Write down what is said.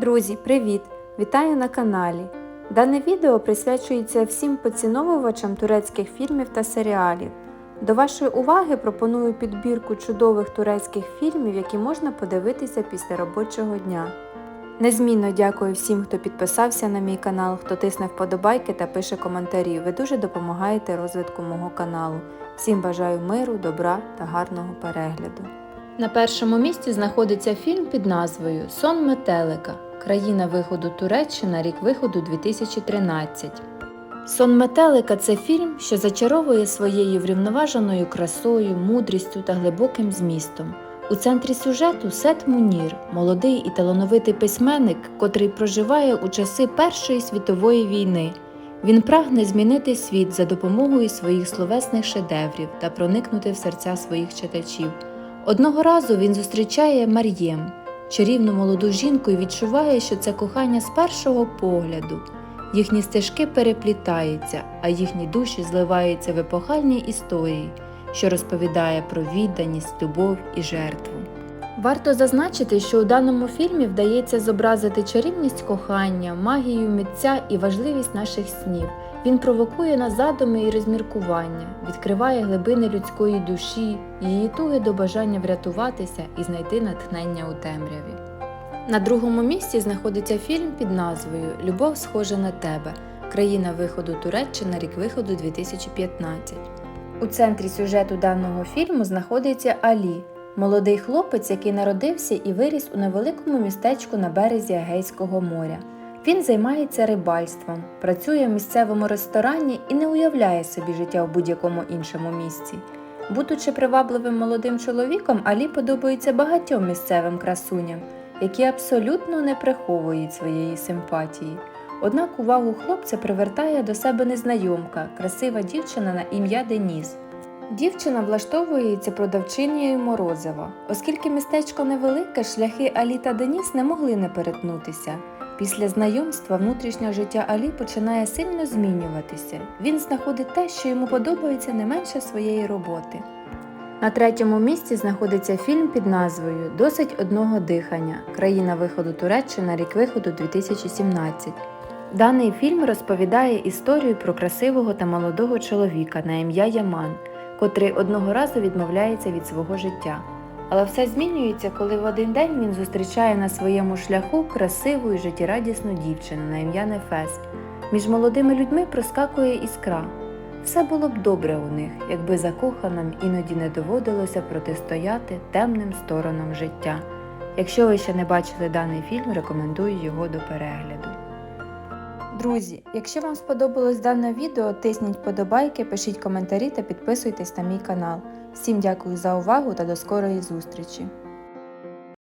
Друзі, привіт! Вітаю на каналі. Дане відео присвячується всім поціновувачам турецьких фільмів та серіалів. До вашої уваги пропоную підбірку чудових турецьких фільмів, які можна подивитися після робочого дня. Незмінно дякую всім, хто підписався на мій канал, хто тисне вподобайки та пише коментарі. Ви дуже допомагаєте розвитку мого каналу. Всім бажаю миру, добра та гарного перегляду. На першому місці знаходиться фільм під назвою Сон метелика. Країна виходу Туреччина, рік виходу 2013. Сон метелика це фільм, що зачаровує своєю врівноваженою красою, мудрістю та глибоким змістом. У центрі сюжету Сет Мунір, молодий і талановитий письменник, котрий проживає у часи Першої світової війни. Він прагне змінити світ за допомогою своїх словесних шедеврів та проникнути в серця своїх читачів. Одного разу він зустрічає Мар'єм, чарівну молоду жінку і відчуває, що це кохання з першого погляду. Їхні стежки переплітаються, а їхні душі зливаються в епохальній історії, що розповідає про відданість, любов і жертву. Варто зазначити, що у даному фільмі вдається зобразити чарівність кохання, магію митця і важливість наших снів. Він провокує на задуми і розміркування, відкриває глибини людської душі, її туги до бажання врятуватися і знайти натхнення у темряві. На другому місці знаходиться фільм під назвою Любов схожа на тебе. Країна виходу Туреччина, рік виходу 2015. У центрі сюжету даного фільму знаходиться Алі, молодий хлопець, який народився і виріс у невеликому містечку на березі Егейського моря. Він займається рибальством, працює в місцевому ресторані і не уявляє собі життя в будь-якому іншому місці. Будучи привабливим молодим чоловіком, Алі подобається багатьом місцевим красуням, які абсолютно не приховують своєї симпатії. Однак увагу хлопця привертає до себе незнайомка, красива дівчина на ім'я Деніс. Дівчина влаштовується продавчинею Морозива. Оскільки містечко невелике, шляхи Алі та Деніс не могли не перетнутися. Після знайомства внутрішнє життя Алі починає сильно змінюватися. Він знаходить те, що йому подобається не менше своєї роботи. На третьому місці знаходиться фільм під назвою Досить одного дихання. Країна виходу Туреччина, рік виходу 2017. Даний фільм розповідає історію про красивого та молодого чоловіка на ім'я Яман, котрий одного разу відмовляється від свого життя. Але все змінюється, коли в один день він зустрічає на своєму шляху красиву і життєрадісну дівчину на ім'я Нефес. Між молодими людьми проскакує іскра. Все було б добре у них, якби закоханим іноді не доводилося протистояти темним сторонам життя. Якщо ви ще не бачили даний фільм, рекомендую його до перегляду. Друзі, якщо вам сподобалось дане відео, тисніть подобайки, пишіть коментарі та підписуйтесь на мій канал. Всім дякую за увагу та до скорої зустрічі!